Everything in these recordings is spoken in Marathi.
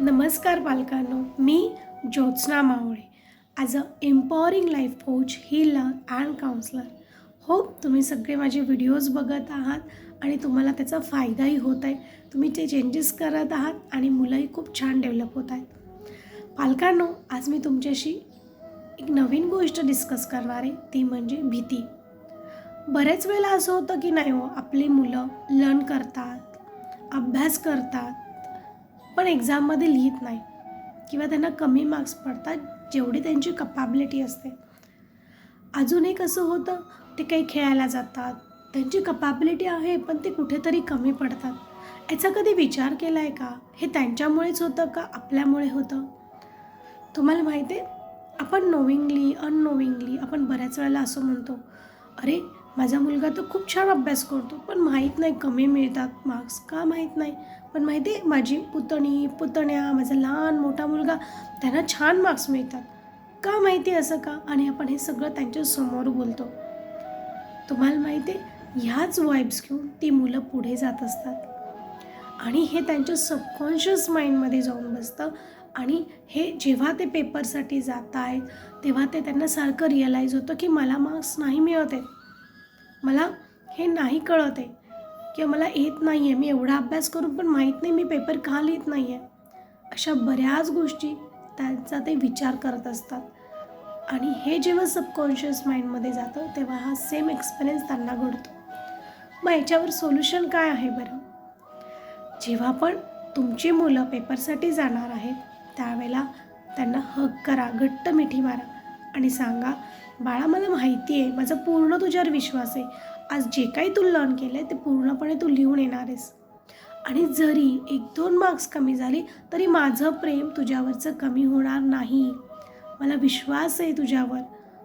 नमस्कार पालकांनो मी Jyotsna Mavale. As a empowering life coach healer and counsellor hope तुम्ही सगळे माझे व्हिडिओज बघत आहात आणि तुम्हाला त्याचा फायदाही होत आहे. तुम्ही ते चेंजेस करत आहात आणि मुलंही खूप छान डेव्हलप होत आहेत. पालकांनो आज मी तुमच्याशी एक नवीन गोष्ट डिस्कस करणार आहे. ती म्हणजे भीती. बरेच वेळेला असं होतं की नाही हो आपली मुलं लर्न करतात अभ्यास करतात पण एक्झाममध्ये लिहित नाही. किंवा त्यांना कमी मार्क्स पडतात जेवढी त्यांची कपॅबिलिटी असते. अजून एक असं होतं ते काही खेळायला जातात. त्यांची कपॅबिलिटी आहे पण ते कुठेतरी कमी पडतात. याचा कधी विचार केला आहे का? हे त्यांच्यामुळेच होतं का आपल्यामुळे होतं? तुम्हाला माहिती आहे आपण नोविंगली अननोविंगली आपण बऱ्याच वेळेला असं म्हणतो अरे माझा मुलगा तर खूप छान अभ्यास करतो पण माहीत नाही कमी मिळतात मार्क्स का माहीत नाही. पण माहिती आहे माझी पुतणी पुतण्या माझा लहान मोठा मुलगा त्यांना छान मार्क्स मिळतात. का माहिती आहे असं का? आणि आपण हे सगळं त्यांच्यासमोर बोलतो. तुम्हाला माहिती आहे ह्याच वाईब्स घेऊन ती मुलं पुढे जात असतात. आणि हे त्यांच्या सबकॉन्शियस माइंडमध्ये जाऊन बसतं. आणि हे जेव्हा ते पेपरसाठी जात आहेत तेव्हा ते त्यांना सारखं रिअलाईज होतं की मला मार्क्स नाही मिळत आहेत. मला हे नाही कळत आहे. किंवा मला येत नाही आहे मी एवढा अभ्यास करून पण माहीत नाही. मी पेपर का लिहित नाही आहे अशा बऱ्याच गोष्टी त्यांचा ते विचार करत असतात. आणि हे जेव्हा सबकॉन्शियस माइंडमध्ये जातं तेव्हा हा सेम एक्सपिरियन्स त्यांना घडतो. मग याच्यावर सोल्युशन काय आहे बरं? जेव्हा पण तुमची मुलं पेपरसाठी जाणार आहेत त्यावेळेला त्यांना हक करा. घट्ट मिठी मारा. आणि सांगा बाळा मला माहिती आहे माझा पूर्ण तुझ्यावर विश्वास आहे. आज जे काही तू लर्न केलं आहे ते पूर्णपणे तू लिहून येणार आहेस. आणि जरी एक दोन मार्क्स कमी झाली तरी माझं प्रेम तुझ्यावरचं कमी होणार नाही. मला विश्वास आहे तुझ्यावर.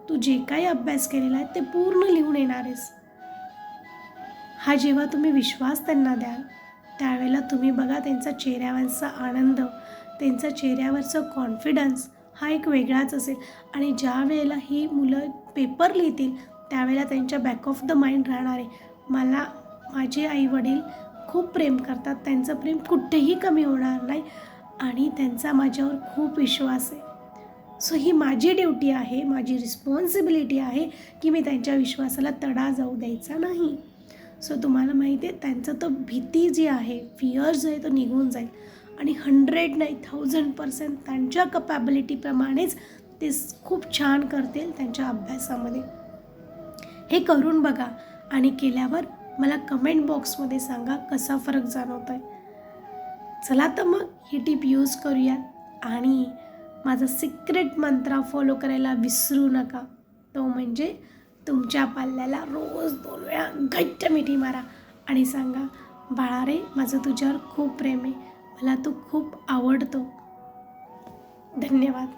तू जे काही अभ्यास केलेला आहे ते पूर्ण लिहून येणार आहेस. हा जेव्हा तुम्ही विश्वास त्यांना द्याल त्यावेळेला तुम्ही बघा त्यांचा चेहऱ्यावरचा आनंद त्यांचा चेहऱ्यावरचं कॉन्फिडन्स हा एक वेगळाच असेल. आणि ज्या वेळेला ही मुलं पेपर लिहितील त्यावेळेला त्यांच्या बॅक ऑफ द माइंड राहणार आहे. मला माझे आई वडील खूप प्रेम करतात. त्यांचं प्रेम कुठेही कमी होणार नाही आणि त्यांचा माझ्यावर खूप विश्वास आहे. सो ही माझी ड्युटी आहे माझी रिस्पॉन्सिबिलिटी आहे की मी त्यांच्या विश्वासाला तडा जाऊ द्यायचा नाही. सो तुम्हाला माहिती आहे त्यांचं तो भीती जी आहे फिअर जो आहे तो निघून जाईल. आणि हंड्रेड नाही थाउजंड पर्सेंट त्यांच्या कपॅबिलिटीप्रमाणेच ते खूप छान करतील त्यांच्या अभ्यासामध्ये. हे करून बघा आणि केल्यावर मला कमेंट बॉक्समध्ये सांगा कसा फरक जाणवतो आहे चला तर मग ही टीप यूज करूयात आणि माझा सिक्रेट मंत्रा फॉलो करायला विसरू नका. तो म्हणजे तुमच्या पाल्याला रोज दोन वेळा घट्ट मिठी मारा आणि सांगा बाळा रे माझं तुझ्यावर खूप प्रेम आहे. मला तो खूप आवडतो. धन्यवाद.